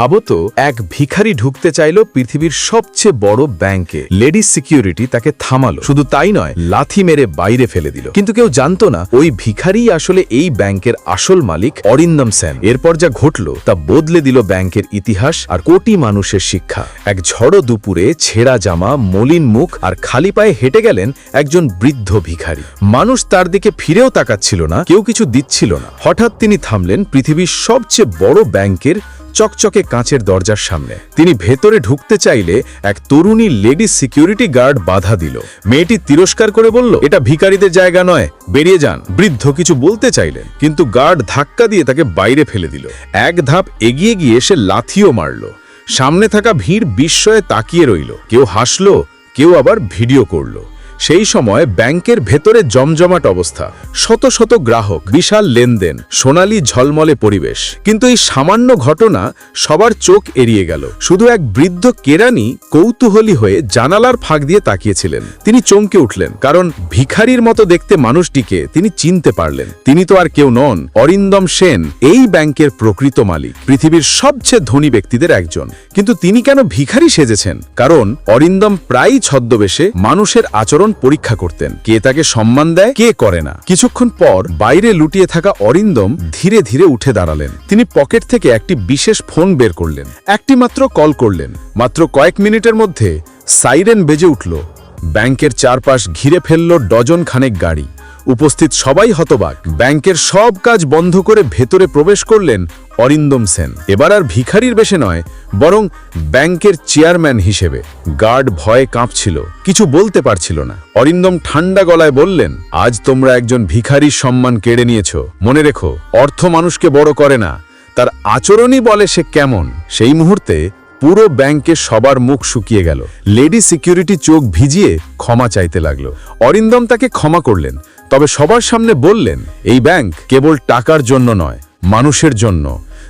ভাবো তো এক ভিখারি ঢুকতে চাইলো পৃথিবীর সবচেয়ে বড় ব্যাংকে লেডিস সিকিউরিটি তাকে থামালো। শুধু তাই নয়, লাথি মেরে বাইরে ফেলে দিল। কিন্তু কেউ জানতো না, ওই ভিখারি আসলে এই ব্যাংকের আসল মালিক অরিন্দম সেন। এরপর যা ঘটলো, তা বদলে দিল ব্যাংকের ইতিহাস আর কোটি মানুষের শিক্ষা। এক ঝড়ো দুপুরে ছেঁড়া জামা, মলিন মুখ আর খালি পায়ে হেঁটে গেলেন একজন বৃদ্ধ ভিখারি। মানুষ তার দিকে ফিরেও তাকাচ্ছিল না, কেউ কিছু দিচ্ছিল না। হঠাৎ তিনি থামলেন পৃথিবীর সবচেয়ে বড় ব্যাংকের চকচকে কাঁচের দরজার সামনে। তিনি ভেতরে ঢুকতে চাইলে এক তরুণী লেডি সিকিউরিটি গার্ড বাধা দিল। মেয়েটি তিরস্কার করে বলল, এটা ভিখারিদের জায়গা নয়, বেরিয়ে যান। বৃদ্ধ কিছু বলতে চাইলেন, কিন্তু গার্ড ধাক্কা দিয়ে তাকে বাইরে ফেলে দিল। এক ধাপ এগিয়ে গিয়ে সে লাথিও মারল। সামনে থাকা ভিড় বিস্ময়ে তাকিয়ে রইল। কেউ হাসলো, কেউ আবার ভিডিও করল। সেই সময় ব্যাংকের ভেতরে জমজমাট অবস্থা। শত শত গ্রাহক, বিশাল লেনদেন, সোনালি ঝলমলে পরিবেশ। কিন্তু এই সামান্য ঘটনা সবার চোখ এড়িয়ে গেল। শুধু এক বৃদ্ধ কেরানি কৌতূহলী হয়ে জানালার ফাঁক দিয়ে তাকিয়েছিলেন। তিনি চমকে উঠলেন, কারণ ভিখারির মতো দেখতে মানুষটিকে তিনি চিনতে পারলেন। তিনি তো আর কেউ নন, অরিন্দম সেন, এই ব্যাংকের প্রকৃত মালিক, পৃথিবীর সবচেয়ে ধনী ব্যক্তিদের একজন। কিন্তু তিনি কেন ভিখারি সেজেছেন? কারণ অরিন্দম প্রায়ই ছদ্মবেশে মানুষের আচরণ পরীক্ষা করতেন, কে তাকে সম্মান দেয়, কে করে না। কিছুক্ষণ পর বাইরে লুটিয়ে থাকা অরিন্দম ধীরে ধীরে উঠে দাঁড়ালেন। তিনি পকেট থেকে একটি বিশেষ ফোন বের করলেন। একটি মাত্র কল করলেন। মাত্র কয়েক মিনিটের মধ্যে সাইরেন বেজে উঠল। ব্যাংকের চারপাশ ঘিরে ফেলল ডজন খানেক গাড়ি। উপস্থিত সবাই হতবাক। ব্যাংকের সব কাজ বন্ধ করে ভেতরে প্রবেশ করলেন অরিন্দম সেন। এবার আর ভিখারির বেশে নয়, বরং ব্যাংকের চেয়ারম্যান হিসেবে। গার্ড ভয়ে কাঁপছিল, কিছু বলতে পারছিল না। অরিন্দম ঠান্ডা গলায় বললেন, আজ তোমরা একজন ভিখারির সম্মান কেড়ে নিয়েছ। মনে রেখো, অর্থ মানুষকে বড় করে না। তার আচরণই বলে সে কেমন। সেই মুহূর্তে পুরো ব্যাংকে সবার মুখ শুকিয়ে গেল। লেডি সিকিউরিটি চোখ ভিজিয়ে ক্ষমা চাইতে লাগল। অরিন্দম তাকে ক্ষমা করলেন। তবে সবার সামনে বললেন, এই ব্যাংক কেবল টাকার জন্য নয়, মানুষের জন্য।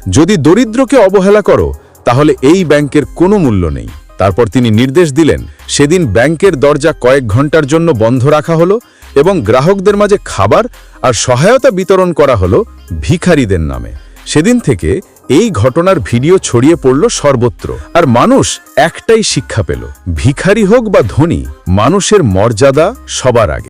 যদি দরিদ্রকে অবহেলা করো, তাহলে এই ব্যাংকের কোনো মূল্য নেই। তারপর তিনি নির্দেশ দিলেন, সেদিন ব্যাংকের দরজা কয়েক ঘণ্টার জন্য বন্ধ রাখা হলো এবং গ্রাহকদের মাঝে খাবার আর সহায়তা বিতরণ করা হলো ভিখারিদের নামে। সেদিন থেকে এই ঘটনার ভিডিও ছড়িয়ে পড়ল সর্বত্র। আর মানুষ একটাই শিক্ষা পেল, ভিখারি হোক বা ধনী, মানুষের মর্যাদা সবার আগে।